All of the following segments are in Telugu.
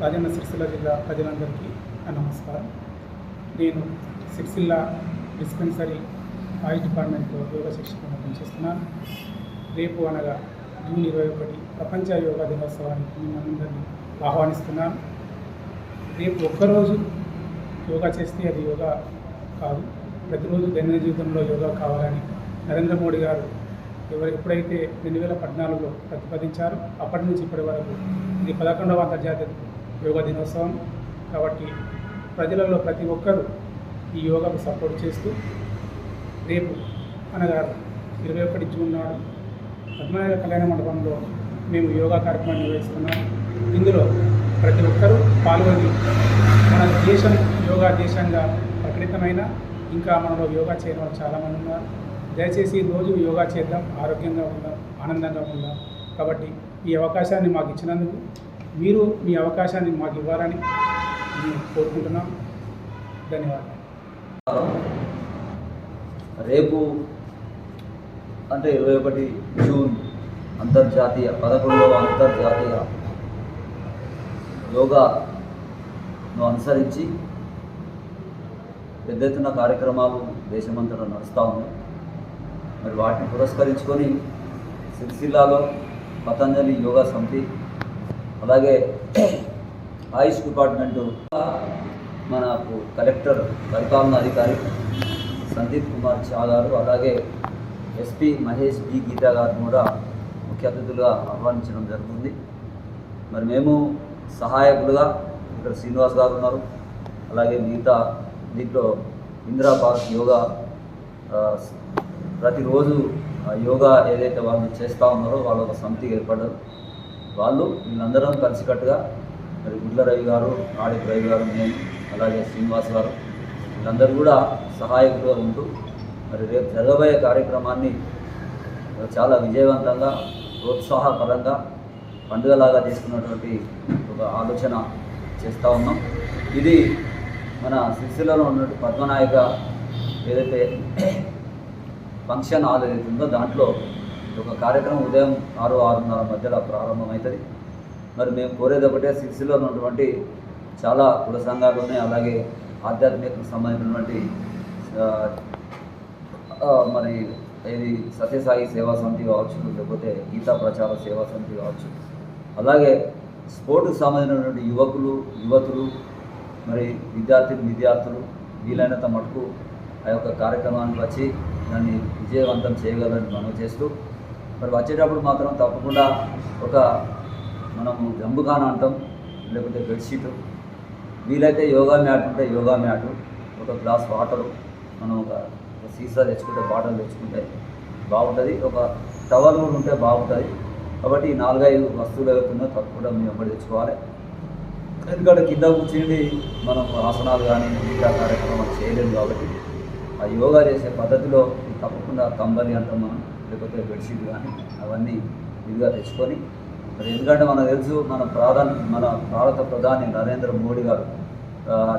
రాజన్న సిరిసిల్ల జిల్లా ప్రజలందరికీ నా నమస్కారం నేను సిరిసిల్ల డిస్పెన్సరీ ఆయుష్ డిపార్ట్మెంట్లో యోగా శిక్షకులను పనిచేస్తున్నాను రేపు అనగా జూన్ ఇరవై ఒకటి ప్రపంచ యోగా దినోత్సవానికి మిమ్మల్ని ఆహ్వానిస్తున్నాను. రేపు ఒక్కరోజు యోగా చేస్తే అది యోగా కాదు. ప్రతిరోజు దైనందిన జీవితంలో యోగా కావాలని నరేంద్ర మోడీ గారు ఎవరు ఎప్పుడైతే రెండు వేల పద్నాలుగులో ప్రతిపాదించారో అప్పటి నుంచి ఇప్పటి వరకు ఇది పదకొండవ అంతర్జాతీయ యోగా దినోత్సవం. కాబట్టి ప్రజలలో ప్రతి ఒక్కరూ ఈ యోగాకు సపోర్ట్ చేస్తూ రేపు అనగా ఇరవై ఒకటి జూన్ నాడు పద్మనాభ కళ్యాణ మండపంలో మేము యోగా కార్యక్రమాన్ని నిర్వహిస్తున్నాం. ఇందులో ప్రతి ఒక్కరూ పాల్గొని మన దేశం యోగా దేశంగా ప్రకటితమైన ఇంకా మనలో యోగా చేయడం వాళ్ళు చాలామంది ఉన్నారు. దయచేసి రోజు యోగా చేద్దాం ఆరోగ్యంగా ఉందాం ఆనందంగా ఉందాం. కాబట్టి ఈ అవకాశాన్ని మాకు ఇచ్చినందుకు మీరు మీ అవకాశాన్ని మాకు ఇవ్వాలని మేము కోరుకుంటున్నాం. ధన్యవాదాలు. రేపు అంటే ఇరవై ఒకటి జూన్ అంతర్జాతీయ పదకొండవ అంతర్జాతీయ యోగాను అనుసరించి పెద్ద ఎత్తున కార్యక్రమాలు దేశమంతటా నడుస్తూ ఉన్నాయి. మరి వాటిని పురస్కరించుకొని సిరిసిల్లాలో పతంజలి యోగా సమితి అలాగే ఆయుష్ డిపార్ట్మెంటు మనకు కలెక్టర్ పరిపాలనా అధికారి సందీప్ కుమార్ చా గారు అలాగే ఎస్పీ మహేష్ బి గీతా గారిని కూడా ముఖ్య అతిథులుగా ఆహ్వానించడం జరుగుతుంది. మరి మేము సహాయకులుగా ఇక్కడ శ్రీనివాస్ గారు ఉన్నారు. అలాగే మిగతా దీంట్లో ఇందిరా పార్క్ యోగా ప్రతిరోజు ఆ యోగా ఏదైతే వాళ్ళు చేస్తూ ఉన్నారో వాళ్ళు ఒక సమితి ఏర్పడ్డారు. వాళ్ళు వీళ్ళందరం కలిసికట్టుగా మరి గుడ్ల రవి గారు ఆడిప్ రవి గారు నేను అలాగే శ్రీనివాస్ గారు అందరూ కూడా సహాయకులుగా ఉంటూ మరి రేపు జరగబోయే కార్యక్రమాన్ని చాలా విజయవంతంగా ప్రోత్సాహకరంగా పండుగలాగా తీసుకున్నటువంటి ఒక ఆలోచన చేస్తూ ఉన్నాం. ఇది మన సిరిసిల్లలో ఉన్నటువంటి పద్మనాయక ఏదైతే ఫంక్షన్ హాల్ ఏదైతుందో ఉందో దాంట్లో ఒక కార్యక్రమం ఉదయం ఆరు ఆరున్నర మధ్యలో ప్రారంభమవుతుంది. మరి మేము కోరేది ఒకటే సిరిసిల్లో ఉన్నటువంటి చాలా కుల సంఘాలు ఉన్నాయి అలాగే ఆధ్యాత్మిక సంబంధించినటువంటి మరి ఇది సత్యసాయి సేవా సమితి కావచ్చు లేకపోతే గీతా ప్రచార సేవా సమితి కావచ్చు. అలాగే స్పోర్ట్కి సంబంధించినటువంటి యువకులు యువతులు మరి విద్యార్థులు విద్యార్థులు వీలైనంత మటుకు ఆ యొక్క కార్యక్రమానికి వచ్చి దాన్ని విజయవంతం చేయగలని మనం చేస్తూ మరి వచ్చేటప్పుడు మాత్రం తప్పకుండా ఒక మనము జంబుగాన అంటాం లేకపోతే బెడ్షీటు వీలైతే యోగా మ్యాట్ ఉంటే యోగా మ్యాట్ ఒక గ్లాస్ వాటరు మనం ఒక సీసా తెచ్చుకుంటే బాటిల్ తెచ్చుకుంటే బాగుంటుంది. ఒక టవల్ కూడా ఉంటే బాగుంటుంది. కాబట్టి ఈ నాలుగైదు వస్తువులు ఏవైతుందో తప్పకుండా మేము ఎప్పుడు తెచ్చుకోవాలి. ఎందుకంటే కింద కూర్చుండి మనం ఆసనాలు కానీ మిగతా కార్యక్రమాలు చేయలేము కాబట్టి ఆ యోగా చేసే పద్ధతిలో తప్పకుండా కంబలి అంటాం మనం లేకపోతే బెడ్షీట్ కానీ అవన్నీ ఇదిగా తెచ్చుకొని మరి ఎందుకంటే మనకు తెలుసు మన ప్రధాని మన భారత ప్రధాని నరేంద్ర మోడీ గారు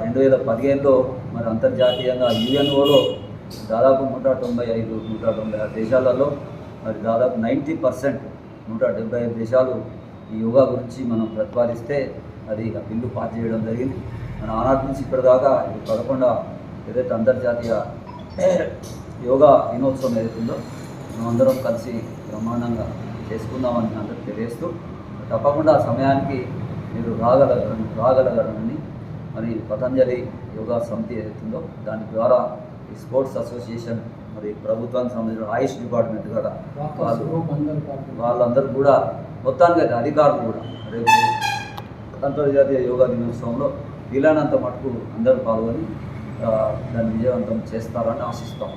రెండు వేల పదిహేనులో మరి అంతర్జాతీయంగా యుఎన్ఓలో దాదాపు నూట తొంభై ఐదు నూట తొంభై ఆరు దేశాలలో మరి దాదాపు నైంటీ పర్సెంట్ నూట డెబ్బై ఐదు దేశాలు ఈ యోగా గురించి మనం ప్రతిపాదిస్తే అది ఆ బిల్లు పాస్ చేయడం జరిగింది. మన ఆనాటి నుంచి ఇప్పటిదాకా ఇది పదకొండ ఏదైతే అంతర్జాతీయ యోగా దినోత్సవం ఏదైతుందో మనమందరం కలిసి బ్రహ్మాండంగా చేసుకుందామని అందరికి తెలియజేస్తూ తప్పకుండా ఆ సమయానికి మీరు రాగలగ రాగలగరని మరి పతంజలి యోగా సమితి ఏదైతుందో దాని ద్వారా ఈ స్పోర్ట్స్ అసోసియేషన్ మరి ప్రభుత్వానికి సంబంధించిన ఆయుష్ డిపార్ట్మెంట్ కూడా వాళ్ళు వాళ్ళందరూ కూడా మొత్తానికి అయితే అధికారులు కూడా రేపు అంతర్జాతీయ యోగా దినోత్సవంలో వీలైనంత మటుకు అందరూ పాల్గొని దాన్ని విజయవంతం చేస్తారని ఆశిస్తాం.